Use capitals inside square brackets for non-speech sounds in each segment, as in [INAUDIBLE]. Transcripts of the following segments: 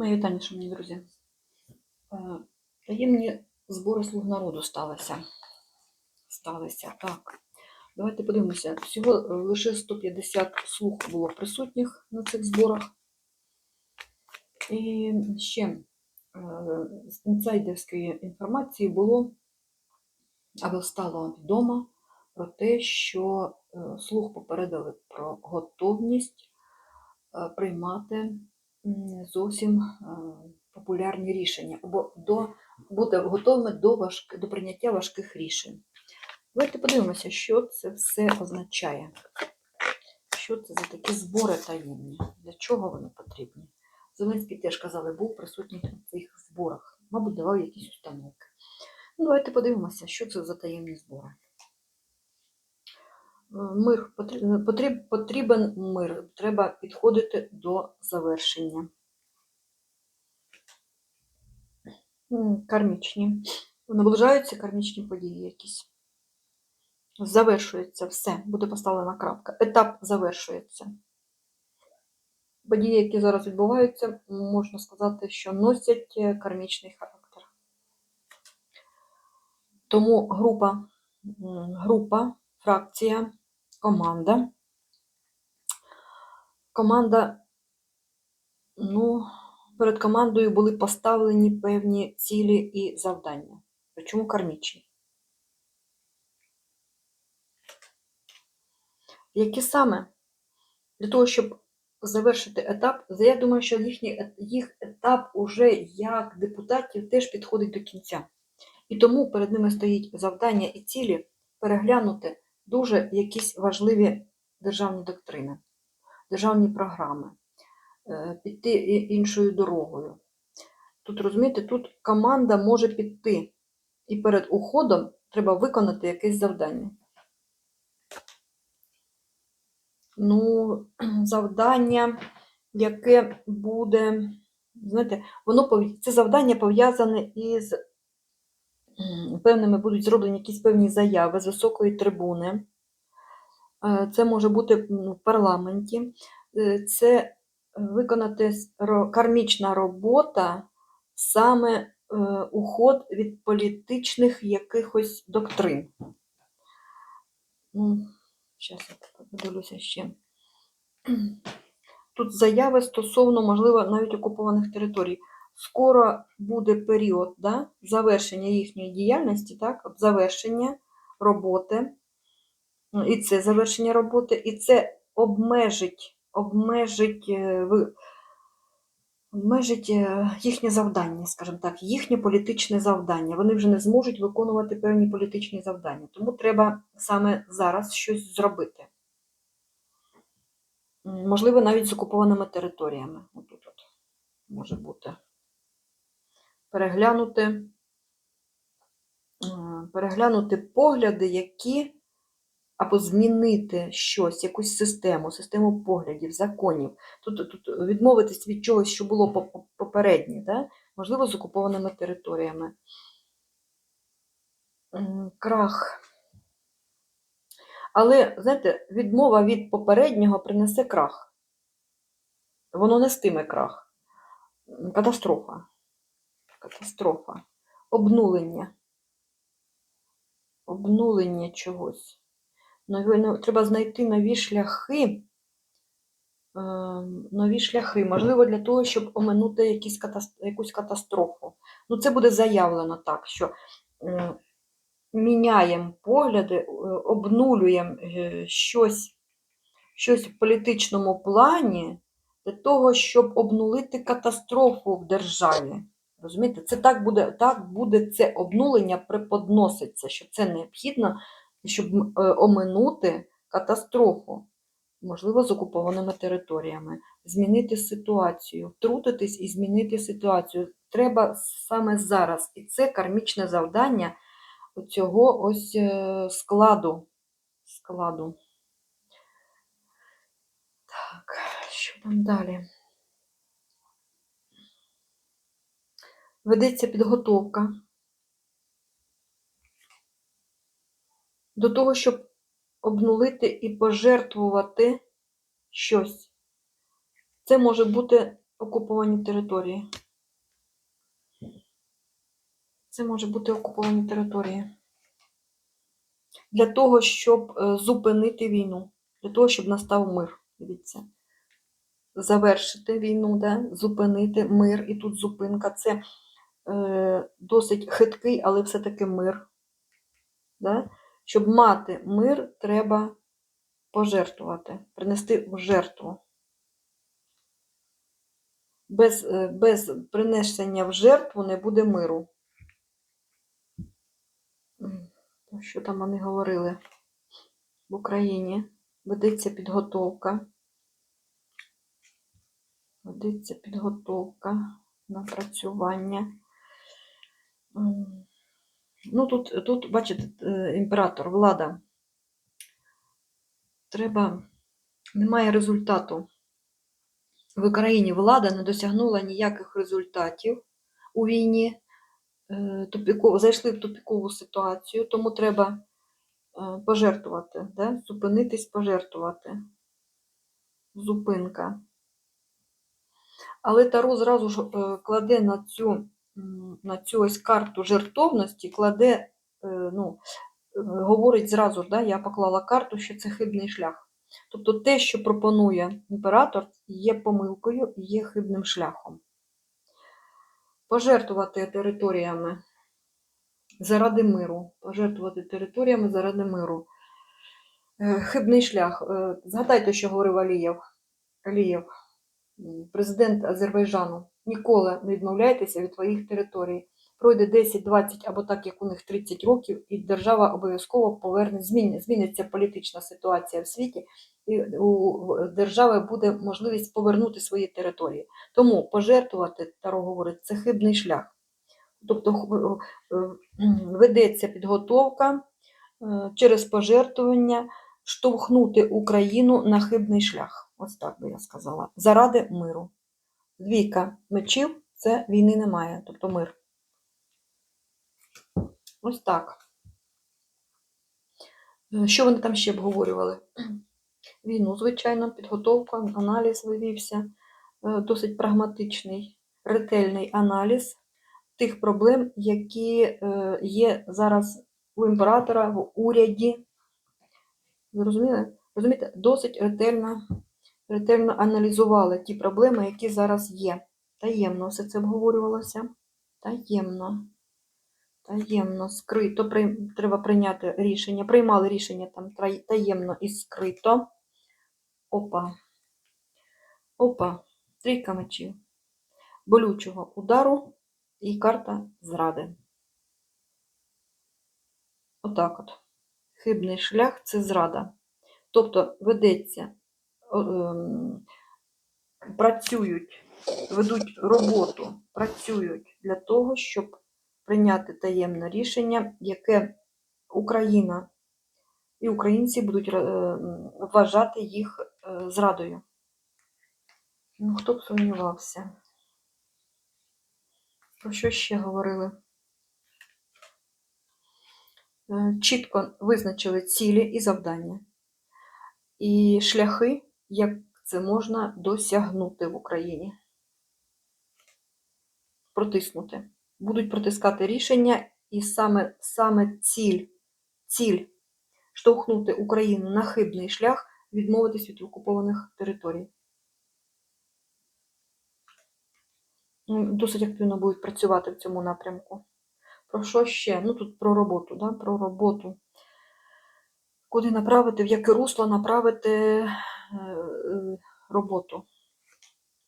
Мої вітання, шановні друзі. Е, Таємні збори слуг народу сталися. Сталися, так. Давайте подивимося. Всього лише 150 слуг було присутніх на цих зборах. І ще е, з інсайдерської інформації було або стало відомо про те, що е, слуг попередили про готовність приймати зовсім популярні рішення, або до, бути готовими до, важк, до прийняття важких рішень. Давайте подивимося, що це все означає. Що це за такі збори таємні? Для чого вони потрібні? Зеленський теж казали, був присутній на цих зборах. Мабуть, давав якісь установки. Ну, давайте подивимося, що це за таємні збори. Мир потрібен, потріб, потрібен мир. Треба підходити до завершення. Кармічні. Наближаються кармічні події якісь. Завершується все, буде поставлена крапка. Етап завершується. Події, які зараз відбуваються, можна сказати, що носять е, кармічний характер. Тому група, група, фракція, команда. Команда, ну, перед командою були поставлені певні цілі і завдання. Причому кармічні. Які саме? Для того, щоб завершити етап, я думаю, що їхній, їх етап уже як депутатів теж підходить до кінця. І тому перед ними стоїть завдання і цілі переглянути дуже якісь важливі державні доктрини, державні програми, е, піти іншою дорогою. Тут, розумієте, тут команда може піти, і перед уходом треба виконати якесь завдання. Ну, [CLEARS THROAT] завдання, яке буде, знаєте, воно це завдання пов'язане із певними будуть зроблені якісь певні заяви з високої трибуни. Е, Це може бути ну, в парламенті. Е, Це виконати кармічна робота, саме е, уход від політичних якихось доктрин. Ну, Зараз я подивлюся ще. Тут заяви стосовно, можливо, навіть окупованих територій. Скоро буде період да, завершення їхньої діяльності, так, завершення роботи. І це завершення роботи, і це обмежить, обмежить, е, обмежить е, їхнє завдання, скажімо так, їхнє політичне завдання. Вони вже не зможуть виконувати певні політичні завдання. Тому треба саме зараз щось зробити. Можливо, навіть з окупованими територіями. Отут от може бути. Переглянути, переглянути погляди, які або змінити щось, якусь систему, систему поглядів, законів. Тут, тут відмовитись від чогось, що було по- по- попереднє, да? можливо, з окупованими територіями. Крах. Але, знаєте, відмова від попереднього принесе крах. Воно нестиме крах. Катастрофа. Катастрофа. Обнулення. Обнулення чогось. Треба знайти нові шляхи. е, Нові шляхи, можливо, для того, щоб оминути якісь якусь катастрофу. Ну, це буде заявлено так, що е, міняємо погляди, е, обнулюємо е, щось, щось в політичному плані для того, щоб обнулити катастрофу в державі. Розумієте, це так буде, так буде це обнулення преподноситься, що це необхідно, щоб е, оминути катастрофу, можливо, з окупованими територіями, змінити ситуацію, втрутитись і змінити ситуацію. Треба саме зараз. І це кармічне завдання цього ось е, складу. складу. Так, що там далі? Ведеться підготовка до того, щоб обнулити і пожертвувати щось. Це може бути окуповані території. Це може бути окуповані території. Для того, щоб е, зупинити війну, для того, щоб настав мир. Дивіться. Завершити війну, да? зупинити мир. І тут зупинка це досить хиткий, але все-таки мир. Да? Щоб мати мир, треба пожертвувати, принести в жертву. Без, е, без принесення в жертву не буде миру. Що там вони говорили? В Україні ведеться підготовка. Ведеться підготовка, напрацювання. Ну, тут, тут, бачите, е, імператор, влада. Треба, немає результату. В Україні влада не досягнула ніяких результатів у війні. Е, тупіково, зайшли в тупікову ситуацію, тому треба е, пожертвувати, да? зупинитись, пожертвувати. Зупинка. Але Таро зразу ж кладе на цю, на цю ось карту жертовності, кладе, е, ну, е, говорить зразу да, я поклала карту, що це хибний шлях. Тобто те, що пропонує імператор, є помилкою і є хибним шляхом. Пожертвувати територіями заради миру. Пожертвувати територіями заради миру. Е, Хибний шлях. Згадайте, що говорив Алієв. Алієв, президент Азербайджану. Ніколи не відмовляйтеся від своїх територій. Пройде 10, 20 або так, як у них 30 років, і держава обов'язково поверне, зміни, зміниться політична ситуація в світі, і у держави буде можливість повернути свої території. Тому пожертвувати, Таро говорить, це хибний шлях. Тобто е, е, ведеться підготовка е, через пожертвування штовхнути Україну на хибний шлях. Ось так би я сказала. Заради миру. Двійка мечів це війни немає, тобто мир. Ось так. Е, Що вони там ще обговорювали? [CLEARS THROAT] Війну, звичайно, підготовка, аналіз вивівся, е, досить прагматичний, ретельний аналіз тих проблем, які е, є зараз у імператора в уряді. Зрозуміли? Розумієте, досить ретельно, ретельно аналізували ті проблеми, які зараз є. Таємно все це обговорювалося. Таємно. Таємно, скрито. При- Треба прийняти рішення. Приймали рішення там таємно і скрито. Опа. Опа. Трійка мечів. Болючого удару і карта зради. Отак от. Хибний шлях це зрада. Тобто ведеться, працюють, ведуть роботу, працюють для того, щоб прийняти таємне рішення, яке Україна і українці будуть е, вважати їх е, зрадою. Ну, хто б сумнівався? Про що ще говорили? Е, Чітко визначили цілі і завдання, і шляхи, як це можна досягнути в Україні. Протиснути. Будуть протискати рішення, і саме, саме ціль, ціль штовхнути Україну на хибний шлях, відмовитись від окупованих територій. Ну, Досить активно будуть працювати в цьому напрямку. Про що ще? Ну тут про роботу, да? про роботу. Куди направити, в яке русло направити роботу.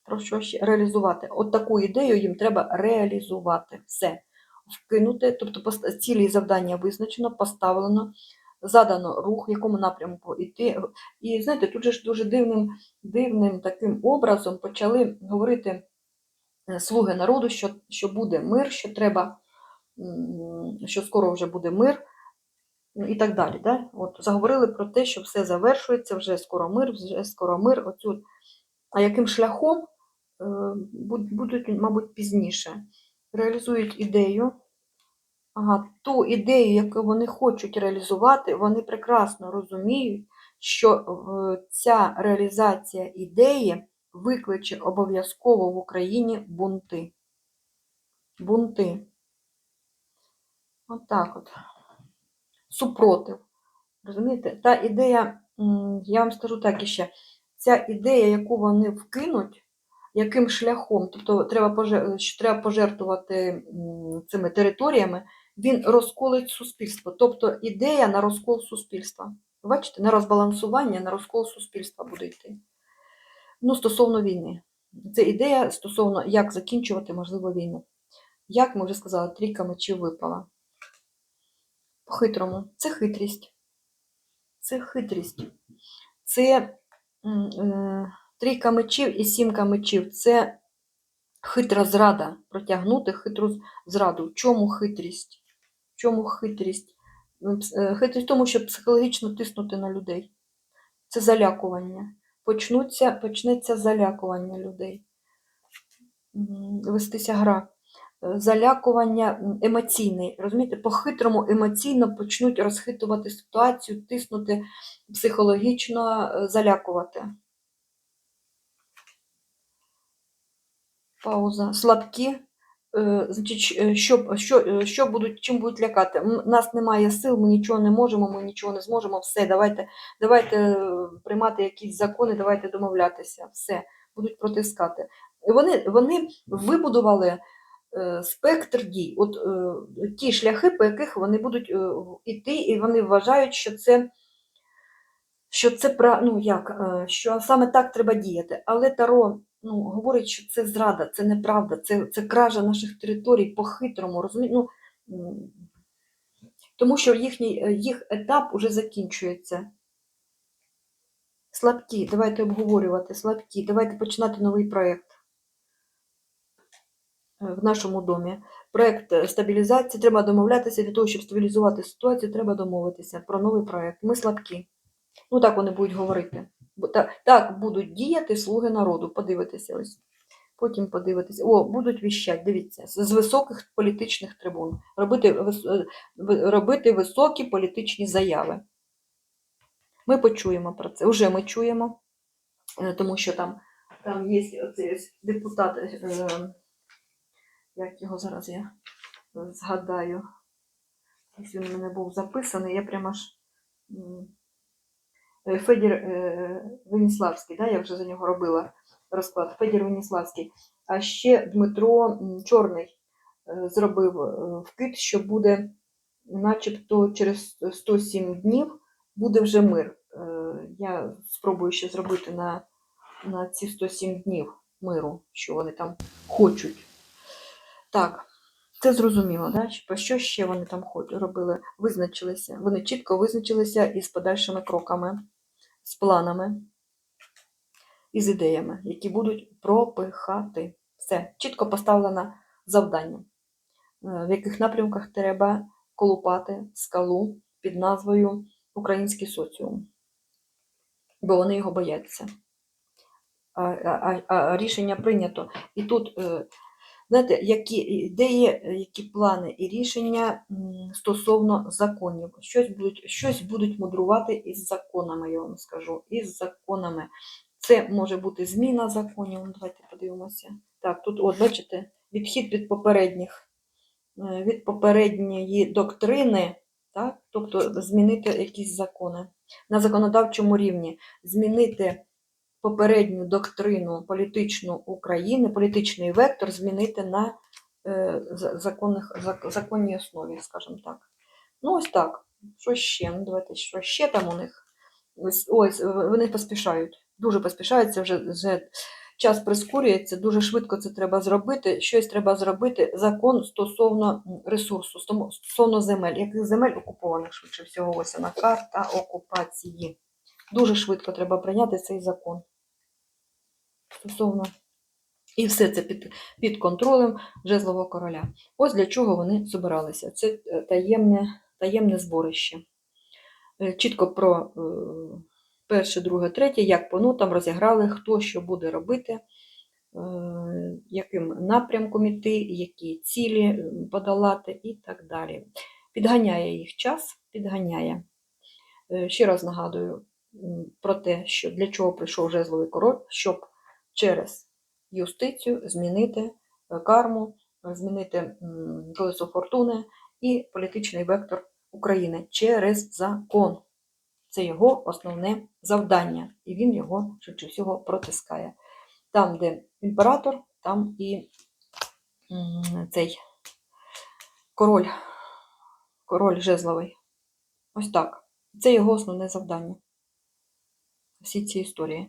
Про що ще? Реалізувати. От таку ідею їм треба реалізувати. Все. Вкинути, тобто цілі завдання визначено, поставлено, задано рух, в якому напрямку йти. І знаєте, тут же ж дуже дивним, дивним таким образом почали говорити е, слуги народу, що, що буде мир, що треба, що скоро вже буде мир, ну, і так далі. Да? От, заговорили про те, що все завершується, вже скоро мир, вже скоро мир. Оцю. А яким шляхом е, будуть, мабуть, пізніше. Реалізують ідею. Ага, ту ідею, яку вони хочуть реалізувати, вони прекрасно розуміють, що е, ця реалізація ідеї викличе обов'язково в Україні бунти. Бунти. Отак от. Супротив. Розумієте? Та ідея, я вам скажу так іще, ця ідея, яку вони вкинуть, яким шляхом, тобто треба, що треба пожертвувати цими територіями, він розколить суспільство. Тобто ідея на розкол суспільства. Бачите, на розбалансування, на розкол суспільства буде йти. Ну, стосовно війни. Це ідея стосовно, як закінчувати можливо війну. Як ми вже сказали, трійка мечів випала. По-хитрому. Це хитрість. Це хитрість. Це е, трійка мечів і сімка мечів. Це хитра зрада. Протягнути хитру зраду. В чому хитрість? Чому хитрість? Пс- е, Хитрість в тому, щоб психологічно тиснути на людей. Це залякування. Почнуться, почнеться залякування людей. Вестися гра. Залякування емоційне. Розумієте, по-хитрому емоційно почнуть розхитувати ситуацію, тиснути психологічно, е, залякувати. Пауза. Слабкі. Е, Значить, е, що, що, що будуть, чим будуть лякати? М, Нас немає сил, ми нічого не можемо, ми нічого не зможемо. Все, давайте, давайте приймати якісь закони, давайте домовлятися. Все, будуть протискати. Вони, вони вибудували спектр дій, от е, ті шляхи, по яких вони будуть е, іти, і вони вважають, що це. Що це ну як, е, що саме так треба діяти. Але Таро ну, говорить, що це зрада, це неправда, це, це кража наших територій по-хитрому? Ну, тому що їхній, е, їх етап уже закінчується. Слабкі, давайте обговорювати, слабкі, давайте починати новий проєкт е, в нашому домі. Проєкт е, стабілізації, треба домовлятися для того, щоб стабілізувати ситуацію, треба домовитися про новий проєкт. Ми слабкі. Ну, так вони будуть говорити. Так, будуть діяти слуги народу. Подивитися ось. Потім подивитися. О, будуть віщать, дивіться, з високих політичних трибун. Робити, е, робити високі політичні заяви. Ми почуємо про це. Уже ми чуємо, е, тому що там, там є оцей депутат, як його зараз я згадаю. Ось він у мене був записаний, я прямо ж. м, Е, Федір е, Веніславський, да, я вже за нього робила розклад. Федір Веніславський. А ще Дмитро Чорний е, зробив вкид, що буде, начебто, через 107 днів буде вже мир. Я спробую ще зробити на, на ці 107 днів миру, що вони там хочуть. Так, це зрозуміло, да? Про що ще вони там робили? Визначилися. Вони чітко визначилися із подальшими кроками, з планами і з ідеями, які будуть пропихати. Все, чітко поставлено завдання, е, в яких напрямках треба колупати скалу під назвою Український соціум. Бо вони його бояться. А, а, а рішення прийнято. І тут е, знаєте, які ідеї, які плани і рішення стосовно законів. Щось будуть, щось будуть мудрувати із законами, я вам скажу. Із законами. Це може бути зміна законів. Ну, Давайте подивимося. Так, тут, от, бачите, відхід від попередніх, е, від попередньої доктрини, так? тобто змінити якісь закони на законодавчому рівні, змінити попередню доктрину політичну України, політичний вектор змінити на е, законних, зак- законній основі, скажімо так. Ну, ось так. Що ще? Ну, давайте, що ще там у них? Ось, ось вони поспішають. Дуже поспішають, це вже, вже час прискорюється, дуже швидко це треба зробити. Щось треба зробити. Закон стосовно ресурсу, стосовно земель. Яких земель окупованих швидше всього? Ось вона карта окупації. Дуже швидко треба прийняти цей закон стосовно. І все це під, під контролем жезлового короля. Ось для чого вони збиралися. Це е, таємне, таємне зборище. Е, Чітко про е, перше, друге, третє, як по нотам розіграли, хто що буде робити, яким напрямком іти, які цілі подолати і так далі. Підганяє їх час, підганяє. Ще раз нагадую про те, що для чого прийшов жезловий король, щоб через юстицію змінити е, карму, е, змінити колесо фортуни і політичний вектор України через закон. Це його основне завдання, і він його швидше всього протискає. Там, де імператор, там і цей король, король жезловий. Ось так. Це його основне завдання. Всі ці історії.